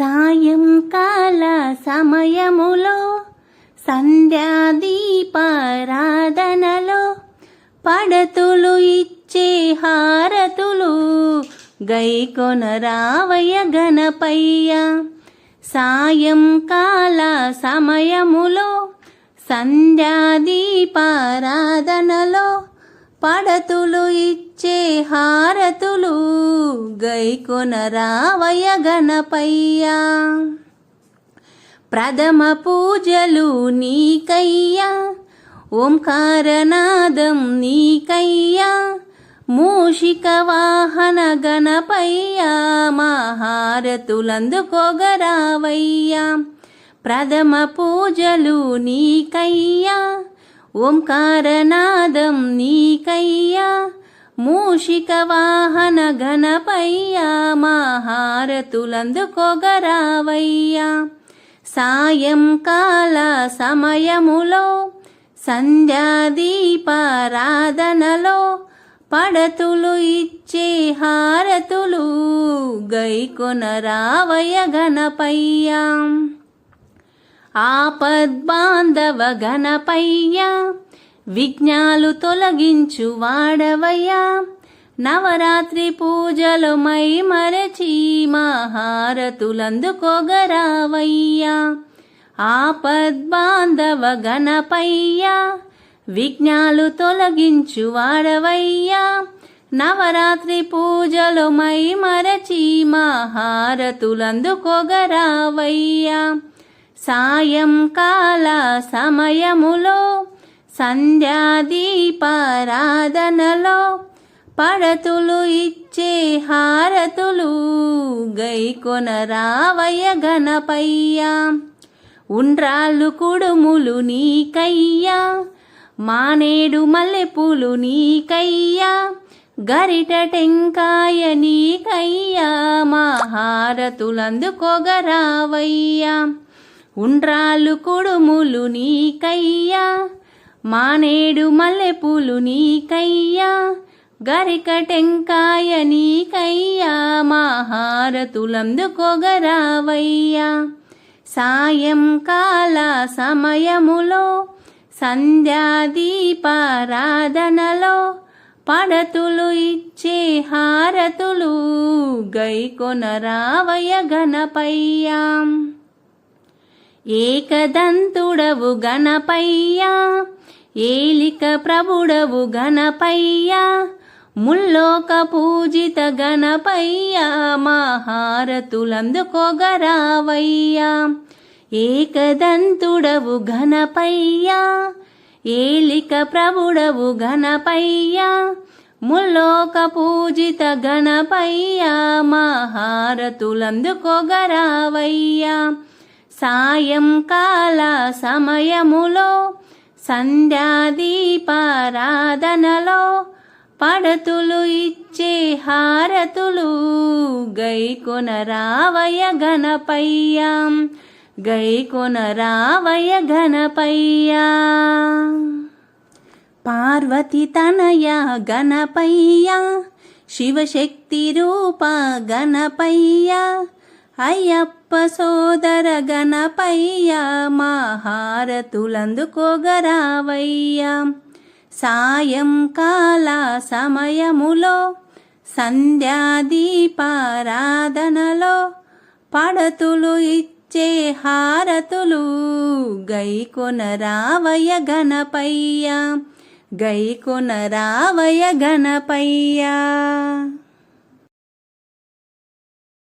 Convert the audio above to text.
సాయంకాల సమయములో సంధ్యాదీపారాధనలో పడతులు ఇచ్చే హారతులు గైకొన రావయ్య గణపయ్య సాయంకాల సమయములో సంధ్యాదీపారాధనలో పడతులు ఇచ్చే హారతులు గైకొన రావయ గణపయ్యా. ప్రథమ పూజలు నీకయ్యా ఓంకారనాదం నీకయ్యా మూషిక వాహన గణపయ్యా మహారతులందుకోగరావయ్యా ప్రథమ పూజలు నీకయ్యా ఓంకారనాదం నీకయ్యా మూషిక వాహన గణపయ్యా మహారతులందుకొగరావయ్యా సాయంకాల సమయములో సంధ్యాదీపారాధనలో పడతులు ఇచ్చే హారతులు గైకొనరావయ రావయ ఆపద్బాంధవ గణపయ్య విఘ్నాలు తొలగించు వాడవయ్యా నవరాత్రి పూజలు మై మరచి మహారతులందుకోగరావయ్యా. ఆపద్బాంధవ గణపయ్యా విఘ్నాలు తొలగించు వాడవయ్యా నవరాత్రి పూజలు మై మరచి మహారతులందుకోగరావయ్యా. సాయంకాల సమయములో సంధ్యాదీపారాధనలో పడతులు ఇచ్చే హారతులు గైకొన రావయ గణపయ్యా. ఉండ్రాళ్ళు కుడుములు నీకయ్యా మానేడు మల్లెపూలు నీకయ్యా గరిట టెంకాయ నీకయ్యా మహారతులందుకోగరావయ్యా ఉండ్రాలు కొడుములు నీకయ్యా మానేడు మల్లెపూలు నీకయ్యా గరిక టెంకాయ నీకయ్యా మహారతులందుకోగరావయ్యా. సాయంకాల సమయములో సంధ్యాదీపారాధనలో పడతులు ఇచ్చే హారతులు గైకొనరావయ గణపయ్యా. ఏకదంతుడవు గణపయ్యా ఏలిక ప్రభుడవు గణపయ్యా ముల్లోక పూజిత గణపయ్యా మహారతులందుకోగరావయ్యా ఏకదంతుడవు ఘనపయ్యా ఏలిక ప్రభుడవు ఘనపయ్యా ముల్లోక పూజిత గణపయ్యా మహారతులందుకోగరావయ్యా సాయంకాల సమయములో సంధ్యాదీపారాధనలో పడతులు ఇచ్చే హారతులు గైకొన రావయ గణపయ్యా గైకొన రావయ గణపయ్యా పార్వతి తనయ గణపయ్యా శివశక్తి రూప గణపయ్యా అయ్యప్ప సోదర గణపయ్య మహారతులందుకోగరావయ్యా. సాయంకాల సమయములో సంధ్యాదీపారాధనలో పడతులు ఇచ్చే హారతులు గైకొన రావయ గణపయ్య గైకొన రావయ గణపయ్యా.